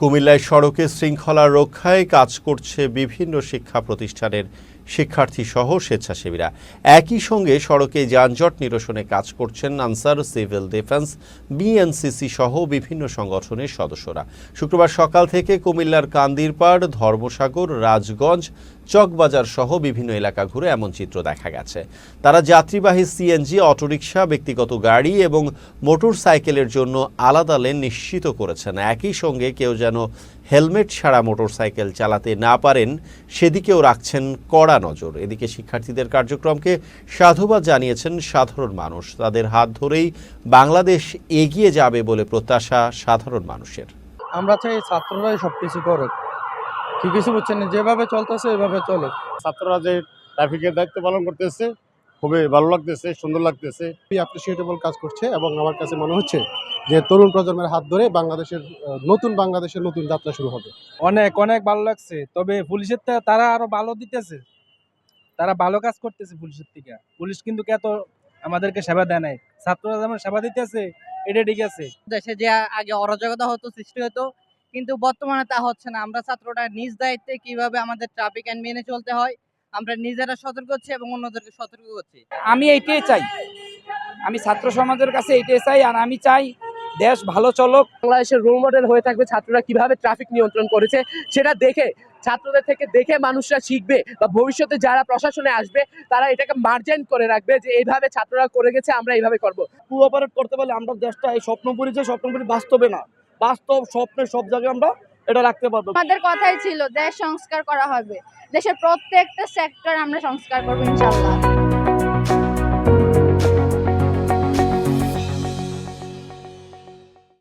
কুমিল্লায় সড়কে শৃঙ্খলা রক্ষায় কাজ করছে বিভিন্ন শিক্ষা প্রতিষ্ঠানের শিক্ষার্থী সহ স্বেচ্ছাসেবীরা। একই সঙ্গে সড়কে যানজট নিরসনে কাজ করছেন আনসার সিভিল ডিফেন্স বিএনসিসি সহ বিভিন্ন সংগঠনের সদস্যরা। শুক্রবার সকাল থেকে কুমিল্লার কান্দিরপাড়, ধর্মসাগর, রাজগঞ্জ চকবাজার সহ বিভিন্ন এলাকা ঘুরে এমন চিত্র দেখা গেছে। তারা যাত্রীবাহী সিএনজি, অটোরিকশা, ব্যক্তিগত গাড়ি এবং মোটর সাইকেলের জন্য আলাদা লেন নিশ্চিত করেছেন। একই সঙ্গে কেউ যেন হেলমেট ছাড়া মোটরসাইকেল চালাতে না পারেন, সেদিকেও রাখছেন কড়া নজর। এদিকে শিক্ষার্থীদের কার্যক্রমকে সাধুবাদ জানিয়েছেন সাধারণ মানুষ। তাদের হাত ধরেই বাংলাদেশ এগিয়ে যাবে বলে প্রত্যাশা সাধারণ মানুষের। আমরা চাই ছাত্ররাই সব কিছু করুক। কি কিছু বুঝছেন না, যেভাবে চলতেছে এভাবে চলুক। ছাত্ররা যে ট্রাফিকের দায়িত্ব পালন করতেছে খুবই ভালো লাগতেছে সুন্দর লাগতেছে। খুবই অ্যাপ্রিসিয়েটেবল কাজ করছে এবং আমার কাছে মনে হচ্ছে যে তরুণ প্রজন্মের হাত ধরে বাংলাদেশের নতুন বাংলাদেশের নতুন যাত্রা শুরু হবে। অনেক অনেক ভালো লাগছে। তবে পুলিশের তারা আরও ভালো দিতেছে। তারা ভালো কাজ করতেছে পুলিশের থেকে। পুলিশ কিন্তু এত আমাদেরকে সেবা দেয় নাই? ছাত্ররা যেমন সেবা দিতেছে এটা ঠিক আছে। দেশে যে আগে অরাজকতা হতো সৃষ্টি হতো কিন্তু বর্তমানে তা হচ্ছে না। আমরা ছাত্ররা নিজ দায়িত্বে কীভাবে আমাদের ট্রাফিক আইন মেনে চলতে হয় আমরা নিজেরা সতর্ক হচ্ছি এবং অন্যদেরকে সতর্ক করছি। আমি এইটাই চাই। আমি ছাত্র সমাজের কাছে এইটাই চাই আর আমি চাই দেশ ভালো চলুক। বাংলাদেশের রোল মডেল হয়ে থাকবে ছাত্ররা কীভাবে ট্রাফিক নিয়ন্ত্রণ করেছে সেটা দেখে ছাত্রদের থেকে দেখে মানুষরা শিখবে বা ভবিষ্যতে যারা প্রশাসনে আসবে তারা এটাকে মার্জেন্ট করে রাখবে যে এইভাবে ছাত্ররা করে গেছে আমরা এইভাবে করব। কোঅপারেট করতে পারলে আমরা দেশটা এই স্বপ্নপুরি যে স্বপ্নপুরি বাস্তবে না। বাস্তব স্বপ্নে সব জায়গায় আমরা এটা রাখতে পারব। আমাদের কথাই ছিল দেশ সংস্কার করা হবে। দেশের প্রত্যেকটা সেক্টর আমরা সংস্কার করব ইনশাল্লাহ।